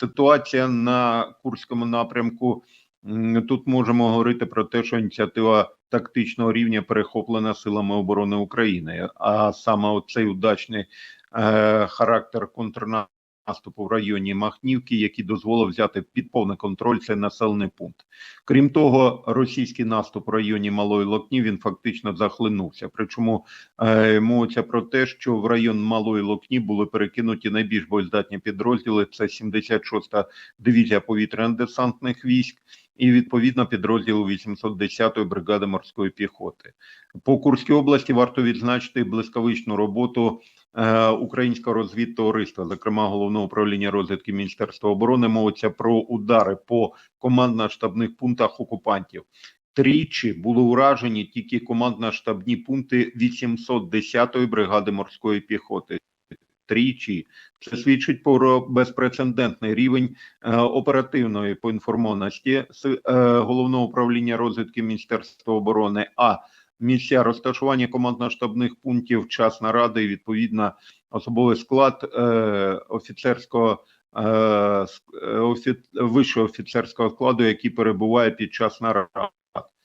ситуація на Курському напрямку. Тут можемо говорити про те, що ініціатива тактичного рівня перехоплена силами оборони України, а саме цей удачний е, характер контрнаступу в районі Махнівки, який дозволив взяти під повний контроль цей населений пункт. Крім того, російський наступ в районі Малої Локні він фактично захлинувся. Причому е, мовиться про те, що в район Малої Локні були перекинуті найбільш боєздатні підрозділи. Це 76-та дивізія повітряно-десантних військ і відповідно підрозділ 810-ї бригади морської піхоти. По Курській області варто відзначити блискавичну роботу українського розвідтовариства, зокрема головного управління розвідки Міністерства оборони. Мовиться про удари по командно-штабних пунктах окупантів. Тричі були уражені тільки командно-штабні пункти 810-ї бригади морської піхоти. Тричі це свідчить про безпрецедентний рівень е, оперативної поінформованості з е, головного управління розвідки Міністерства оборони. А місця розташування командно-штабних пунктів, час наради і відповідно особовий склад е, офіцерського е, е, офі, вищого офіцерського складу, який перебуває під час нарад.